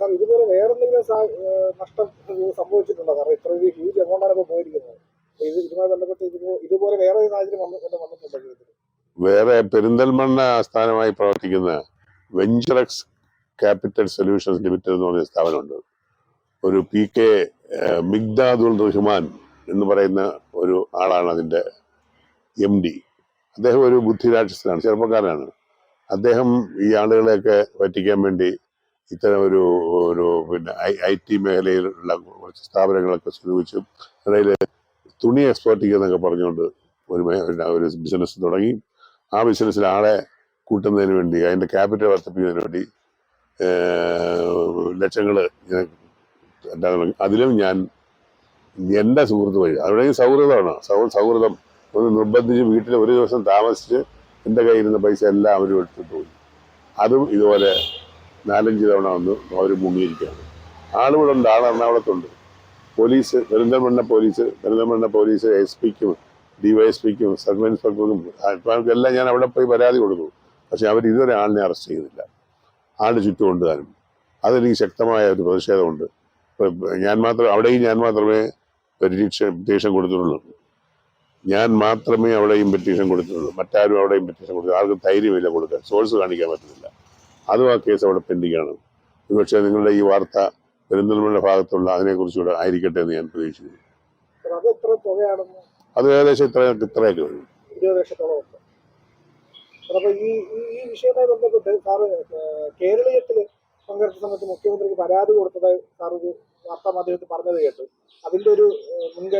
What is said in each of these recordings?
Sir ഇതുപോലെ വേറെ എന്തെങ്കിലും നഷ്ടം സംഭവിച്ചിട്ടുണ്ടോ? കാരണം ഇത്ര ഒരു ഹ്യൂജ് എമൗണ്ടാണ് ഇപ്പോൾ പോയിരിക്കുന്നത്. ഇതുമായി ബന്ധപ്പെട്ട് ഇതുപോലെ വേറെ സാഹചര്യം വേറെ പെരിന്തൽമണ്ണ ആസ്ഥാനമായി പ്രവർത്തിക്കുന്ന വെഞ്ചറക്സ് ക്യാപിറ്റൽ സൊല്യൂഷൻസ് ലിമിറ്റഡ് എന്ന് പറഞ്ഞ സ്ഥാപനമുണ്ട്. ഒരു പി കെ മിഗ്ദാദുൽ റഹ്മാൻ എന്ന് പറയുന്ന ഒരു ആളാണ് അതിന്റെ എം ഡി അദ്ദേഹം ഒരു ബുദ്ധിരാക്ഷസനാണ് ചെറുപ്പക്കാരനാണ്. അദ്ദേഹം ഈ ആളുകളെയൊക്കെ പറ്റിക്കാൻ വേണ്ടി ഇത്തരം ഒരു ഒരു പിന്നെ ഐ ഐ ടി മേഖലയിലുള്ള കുറച്ച് സ്ഥാപനങ്ങളൊക്കെ സ്വരൂപിച്ചു ഇടയിൽ തുണി എക്സ്പോർട്ട് ചെയ്യുന്നൊക്കെ പറഞ്ഞുകൊണ്ട് ഒരു ഒരു ബിസിനസ് തുടങ്ങി. ആ ബിസിനസ്സിൽ ആളെ കൂട്ടുന്നതിന് വേണ്ടി അതിന്റെ ക്യാപിറ്റൽ വർദ്ധിപ്പിക്കുന്നതിന് വേണ്ടി ലക്ഷങ്ങൾ അതിലും ഞാൻ എന്റെ സുഹൃത്ത് വഴി അവിടെയും സൗഹൃദമാണ്. സൗ സൗഹൃദം ഒന്ന് നിർബന്ധിച്ച് വീട്ടിൽ ഒരു ദിവസം താമസിച്ച് എന്റെ കയ്യിൽ ഇരുന്ന പൈസ എല്ലാം അവർ എടുത്തിട്ട് പോയി. അതും ഇതുപോലെ നാലഞ്ച് തവണ വന്ന്. അവർ മുങ്ങിയിരിക്കുകയാണ്. ആളിവിടെ ഉണ്ട് ആൾ എറണാകുളത്തുണ്ട്. Police Perinthalmanna police Perinthalmanna police S പിക്കും ഡിവൈഎസ്പിക്കും സബ് ഇൻസ്പെക്ടർക്കും എല്ലാം ഞാൻ അവിടെ പോയി പരാതി കൊടുത്തു. പക്ഷെ അവർ ഇതുവരെ ആളിനെ അറസ്റ്റ് ചെയ്തില്ല. ആളുടെ ചുറ്റും താനും. അതെനിക്ക് ശക്തമായ ഒരു പ്രതിഷേധമുണ്ട്. ഞാൻ മാത്രം അവിടെയും ഞാൻ മാത്രമേ പെറ്റീഷൻ പെറ്റീഷൻ കൊടുത്തിട്ടുള്ളൂ. ഞാൻ മാത്രമേ അവിടെയും പെറ്റീഷൻ കൊടുത്തിട്ടുള്ളൂ. മറ്റാരും അവിടെയും പെറ്റീഷൻ കൊടുത്തു ആർക്കും ധൈര്യമില്ല കൊടുക്കാൻ. സോഴ്സ് കാണിക്കാൻ പറ്റുന്നില്ല അതും ആ കേസ് അവിടെ പെൻഡിംഗ് ആണ്. ഒരുപക്ഷെ നിങ്ങളുടെ ഈ വാർത്ത പെരിന്തൽമണ്ണ ഭാഗത്തുള്ള അതിനെക്കുറിച്ചുകൂടെ ആയിരിക്കട്ടെ എന്ന് ഞാൻ പ്രതീക്ഷിക്കുന്നു. അത് ഏകദേശം ഇത്ര ഇത്രയൊക്കെ വരും. അപ്പൊ ഈ ഈ വിഷയവുമായി ബന്ധപ്പെട്ട് സാറ് കേരളീയത്തിൽ പങ്കെടുത്ത സമയത്ത് മുഖ്യമന്ത്രിക്ക് പരാതി കൊടുത്തതായി സാർ ഒരു വാർത്താ മാധ്യമത്തിൽ പറഞ്ഞത് കേട്ടു. അതിന്റെ ഒരു മുൻക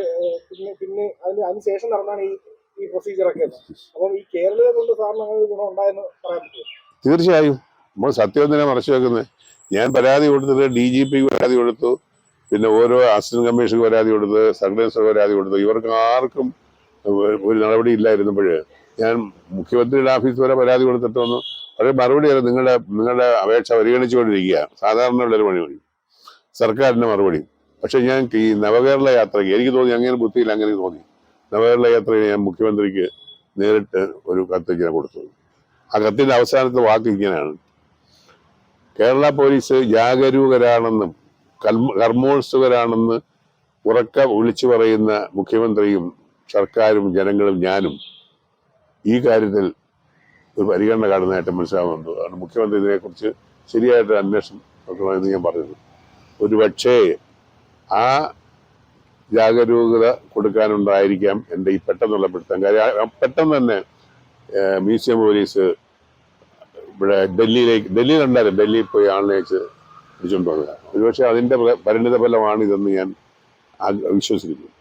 പിന്നെ പിന്നെ അതിന് അതിനുശേഷം നടന്നാണ് ഈ ഈ പ്രൊസീജിയറൊക്കെ അപ്പം ഈ കേരളീയ കൊണ്ട് സാറിന് അങ്ങനെ ഒരു ഗുണം ഉണ്ടായെന്ന് പറയാൻ പറ്റുമോ? തീർച്ചയായും. നമ്മൾ സത്യം എന്തിനാ മറച്ചു വെക്കുന്നത് ഞാൻ പരാതി കൊടുത്തത് ഡി ജി പിക്ക് പരാതി കൊടുത്തു. പിന്നെ ഓരോ അസിസ്റ്റന്റ് കമ്മീഷണർക്ക് പരാതി കൊടുത്ത് സർക്കിൾസ് പരാതി കൊടുത്തു. ഇവർക്ക് ആർക്കും ഒരു- നടപടി ഇല്ലായിരുന്നപ്പോൾ ഞാൻ മുഖ്യമന്ത്രിയുടെ ഓഫീസ് വരെ പരാതി കൊടുത്തിട്ടൊന്നും മറുപടി അല്ല നിങ്ങളുടെ നിങ്ങളുടെ അപേക്ഷ പരിഗണിച്ചുകൊണ്ടിരിക്കുക സാധാരണ ഉള്ളൊരു പണി മതി. സർക്കാരിന്റെ മറുപടി. പക്ഷെ ഞാൻ ഈ നവകേരള യാത്രയ്ക്ക് എനിക്ക് തോന്നി അങ്ങനെ ബുദ്ധിയിൽ അങ്ങനെ തോന്നി. നവകേരള യാത്രയിൽ ഞാൻ മുഖ്യമന്ത്രിക്ക് നേരിട്ട് ഒരു കത്ത് ഇങ്ങനെ കൊടുത്തു. ആ കത്തിന്റെ അവസാനത്തെ വാക്ക് ഇങ്ങനെയാണ്. കേരള പോലീസ് ജാഗരൂകരാണെന്നും കർമ്മ- കർമ്മോത്സുകരാണെന്ന് ഉറക്ക വിളിച്ചു പറയുന്ന മുഖ്യമന്ത്രിയും സർക്കാരും ജനങ്ങളും ഞാനും ഈ കാര്യത്തിൽ ഒരു പരിഗണന കാണുന്നതായിട്ട് മനസ്സിലാവുന്നുണ്ട് അതുകൊണ്ട് മുഖ്യമന്ത്രി ഇതിനെക്കുറിച്ച് ശരിയായിട്ട് അന്വേഷണം നടത്തണമെന്ന് ഞാൻ പറയുന്നു ഒരു പക്ഷേ ആ ജാഗരൂകത കൊടുക്കാനുണ്ടായിരിക്കാം എന്റെ ഈ പെട്ടെന്നുള്ള പിടുത്തം. കാര്യം പെട്ടെന്ന് തന്നെ മ്യൂസിയം പോലീസ് ഇവിടെ ഡൽഹിയിലേക്ക് ഡൽഹിയിലുണ്ടായിരുന്നു. ഡൽഹിയിൽ പോയി ആളിനെ വെച്ച് പിടിച്ചുകൊണ്ട് വന്നത് ഒരുപക്ഷെ അതിന്റെ പ്ര- പരിണിത ഫലമാണ് ഇതെന്ന് ഞാൻ വിശ്വസിക്കുന്നു.